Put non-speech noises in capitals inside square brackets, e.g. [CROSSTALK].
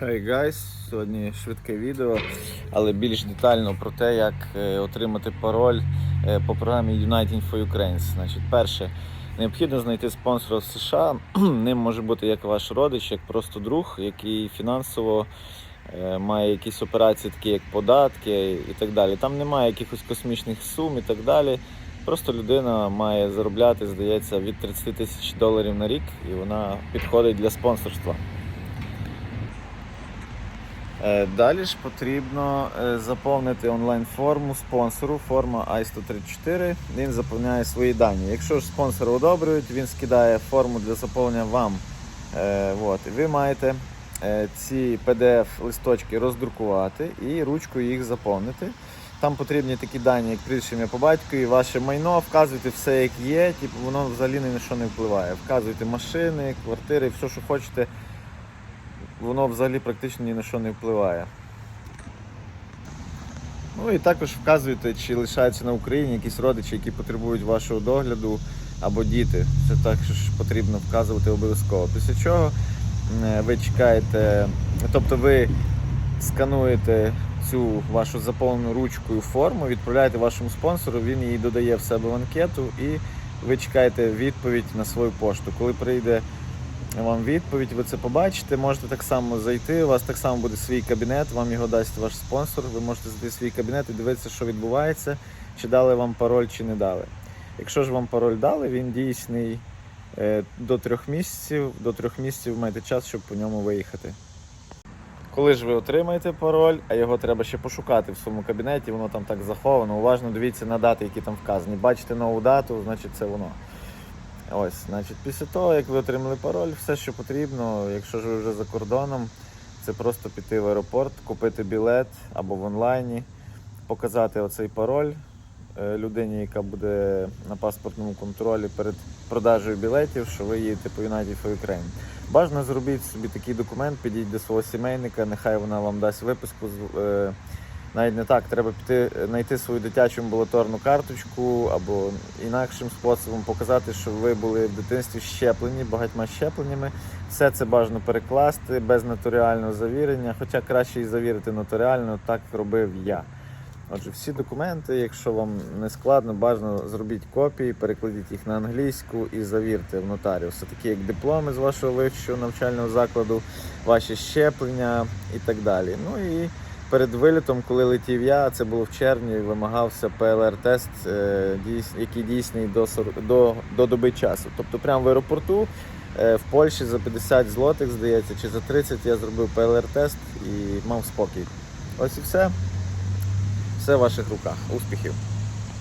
Hey guys, сьогодні швидке відео, але більш детально про те, як е, отримати пароль е, по програмі Uniting for Ukraine. Значить, перше, необхідно знайти спонсора в США. [CLEARS THROAT] Ним може бути як ваш родич, як просто друг, який фінансово е, має якісь операції, такі як податки і так далі. Там немає якихось космічних сум і так далі. Просто людина має заробляти, здається, від 30 тисяч доларів на рік, і вона підходить для спонсорства. Е, Далі ж потрібно е, заповнити онлайн-форму спонсору, форма I-134. Він заповняє свої дані. Якщо ж спонсори одобрюють, він скидає форму для заповнення вам. Е, от. Ви маєте ці PDF-листочки роздрукувати і ручкою їх заповнити. Там потрібні такі дані, як прізвище по батькові, ваше майно, вказуйте все, як є, типу, воно взагалі ні на що не впливає. Вказуйте машини, квартири, все, що хочете воно взагалі практично ні на що не впливає. Ну і також вказуєте, чи лишаються на Україні якісь родичі, які потребують вашого догляду або діти. Це також потрібно вказувати обов'язково. Після чого е, ви чекаєте, тобто ви скануєте цю вашу заповнену ручкою форму, відправляєте вашому спонсору, він її додає в себе в анкету і ви чекаєте відповідь на свою пошту. Коли прийде вам відповідь, ви це побачите. Можете так само зайти. У вас так само буде свій кабінет, вам його дасть ваш спонсор. Ви можете зайти в свій кабінет і дивитися, що відбувається, чи дали вам пароль, чи не дали. Якщо ж вам пароль дали, він дійсний е, до трьох місяців. До трьох місяців маєте час, щоб по ньому виїхати. Коли ж ви отримаєте пароль, а його треба ще пошукати в своєму кабінеті, воно там так заховано. Уважно дивіться на дати, які там вказані. Бачите нову дату, значить це воно. Ось, значить, після того, як ви отримали пароль, все, що потрібно, якщо ж ви вже за кордоном, це просто піти в аеропорт, купити білет або в онлайні, показати оцей пароль е, людині, яка буде на паспортному контролі перед продажею білетів, що ви їдете по United for Ukraine. Бажано зробіть собі такий документ, підіть до свого сімейника, нехай вона вам дасть виписку. з- е, навіть не так, треба піти знайти свою дитячу амбулаторну карточку або інакшим способом показати, що ви були в дитинстві щеплені багатьма щепленнями. Все це бажано перекласти без нотаріального завірення, хоча краще і завірити нотаріально, так робив я. Отже, всі документи, якщо вам не складно, бажано зробіть копії, перекладіть їх на англійську і завірте в нотаріуса, такі як дипломи з вашого вищого навчального закладу, ваші щеплення і так далі. Ну і перед вилітом, коли летів я, це було в червні, вимагався ПЛР-тест, е, який дійсний до, 40 до, до доби часу. Тобто прямо в аеропорту е, в Польщі за 50 злотих, здається, чи за 30 я зробив ПЛР-тест і мав спокій. Ось і все. Все в ваших руках. Успіхів!